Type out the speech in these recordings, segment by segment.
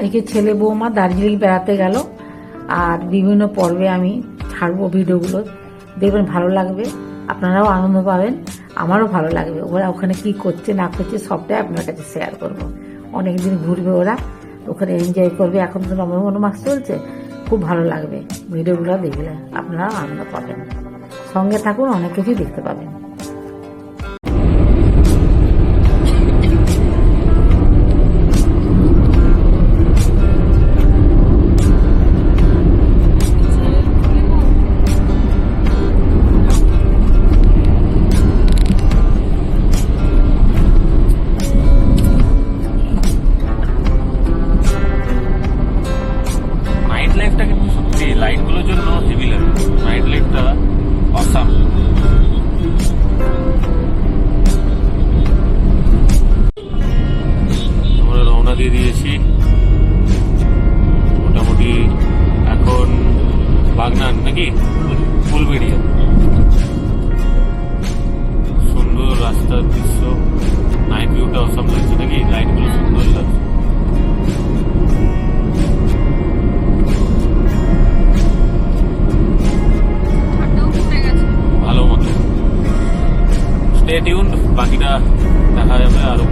আজকে ছেলে বৌমা দার্জিলিং বেড়াতে গেল। আর বিভিন্ন পর্বে আমি ছাড়বো ভিডিওগুলো। দেখবেন ভালো লাগবে, আপনারাও আনন্দ পাবেন, আমারও ভালো লাগবে। ওরা ওখানে কি করছে, না করছে, সবটাই আপনার কাছে শেয়ার করব। অনেকদিন ঘুরবে ওরা, ওখানে এনজয় করবে। এখন তো নভেম্বর মাস চলছে, খুব ভালো লাগবে। ভিডিওগুলো দেখলে আপনারা আনন্দ পাবেন। সঙ্গে থাকুন, অনেক কিছুই দেখতে পাবেন। নাইট অসম লাগছে নাকি লাইটগুলো সুন্দর লাগছে ভালো মতো। স্টে টিউন বাকিটা দেখা যাবে আরও।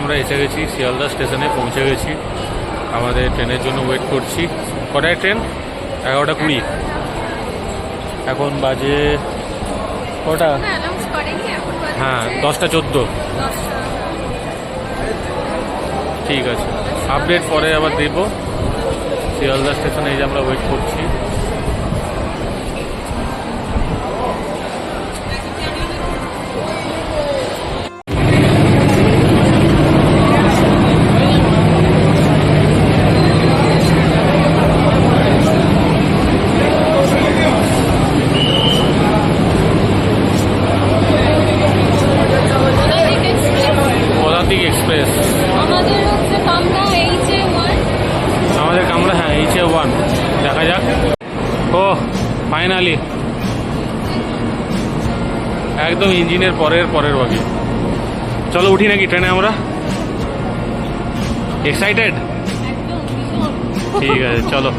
আমরা এসে গেছি শিয়ালদা স্টেশনে পৌঁছে গেছি। আমাদের ট্রেনের জন্য ওয়েট করছি। কটায় ট্রেন? এগারোটা কুড়ি। এখন বাজে কটা? হ্যাঁ দশটা চোদ্দ। ঠিক আছে। আপডেট পরে আবার দেবো শিয়ালদা স্টেশনে এই যে আমরা ওয়েট করছি। একদম ইঞ্জিনের পরের পরের বাকি চলো উঠি নাকি ট্রেনে আমরা? এক্সাইটেড ঠিক আছে, চলো।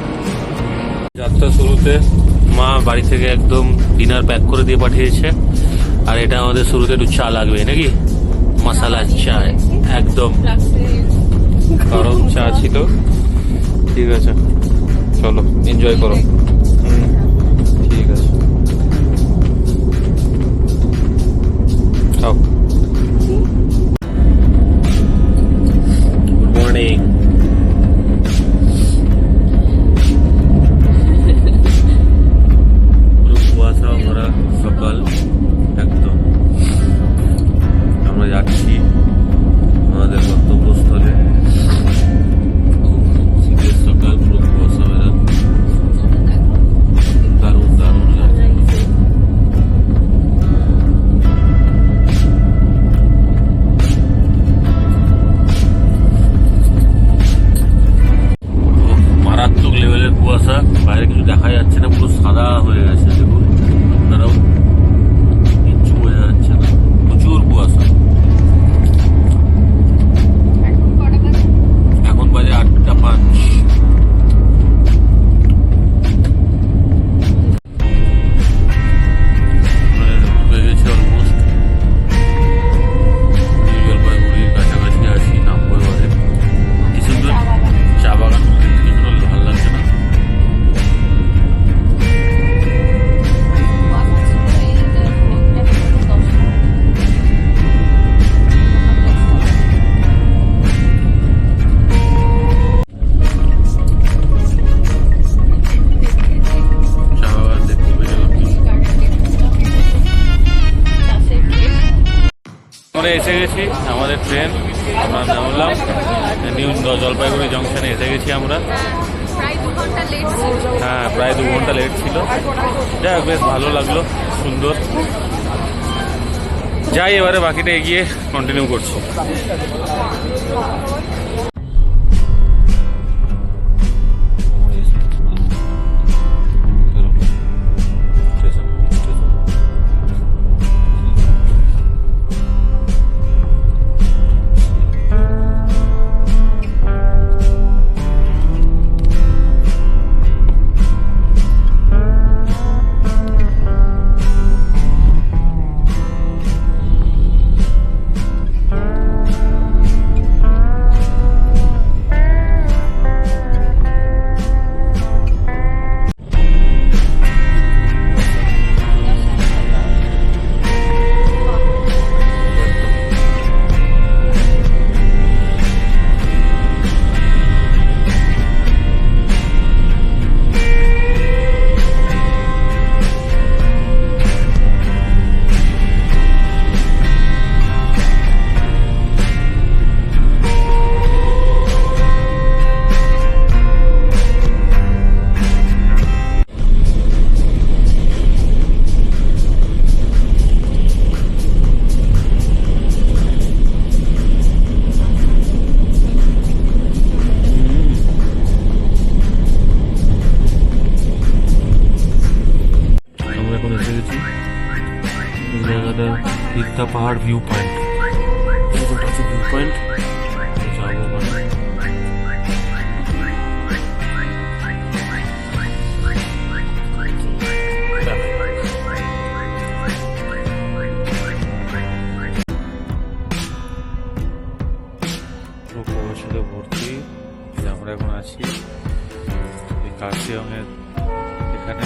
যাত্রা শুরুতে মা বাড়ি থেকে একদম ডিনার প্যাক করে দিয়ে পাঠিয়েছে। আর এটা আমাদের শুরুতে একটু চা লাগবে, নাকি? মশালা চা, একদম। গরম চা ছিল। ঠিক আছে, চলো এনজয় করো। আমাদের ট্রেন, আমরা নামলাম। নিউ জলপাইগুড়ি জংশনে এসে গেছি আমরা। হ্যাঁ প্রায় দু ঘণ্টা লেট ছিল। যাই বেশ ভালো লাগল, সুন্দর। যাই, এবারে বাকিটা এগিয়ে কন্টিনিউ করছি। পাহাড় ভিউ পয়েন্ট এটা হচ্ছে ভিউ পয়েন্ট ওখানে ভর্তি। আমরা এখন আছি। এখানে।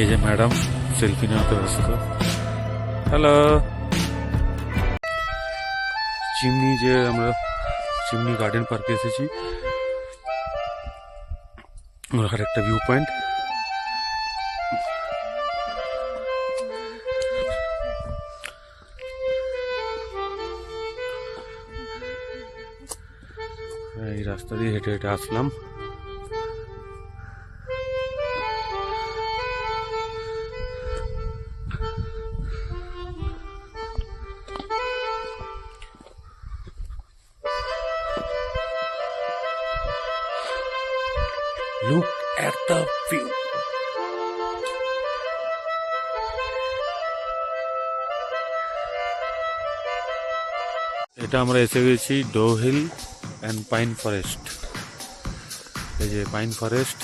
এই যে ম্যাডাম সেলফি নেওয়াতে ব্যস্ত। হ্যালো চিমনি যে আমরা চিমনি গার্ডেন পার্কে এসেছি ওখানে একটা ভিউ পয়েন্ট এই রাস্তা দিয়ে হেঁটে হেঁটে আসলাম। At view. এটা আমরা এসে গেছি Dow Hill and pine forest এই যে পাইন ফরেস্ট,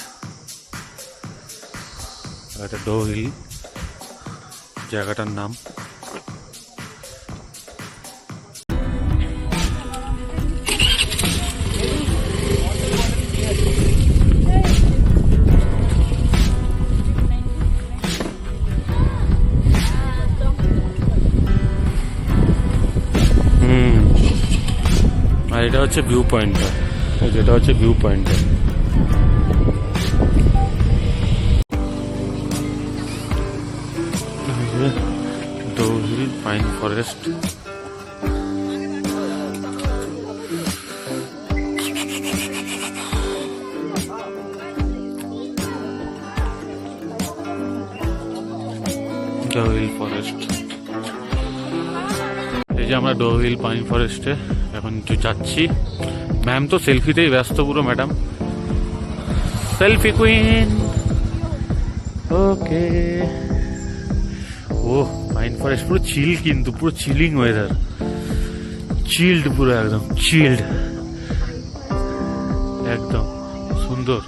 এটা ডো হিল, জায়গাটার নাম এটা হচ্ছে ভিউ পয়েন্টটা যেটা হচ্ছে ভিউ পয়েন্টটা Dowhill pine forest Dowhill forest এই যে আমরা ডোহিল পাইন ফরেস্টে এখন যাচ্ছি। ম্যাম তো সেলফিতেই ব্যস্ত পুরো ম্যাডাম সেলফি কুইন ওকে ও পাইন ফরেস্ট পুরো চিল কিন্তু, পুরো চিলিং ওয়েদার চিল্ড পুরো একদম চিল্ড একদম, সুন্দর।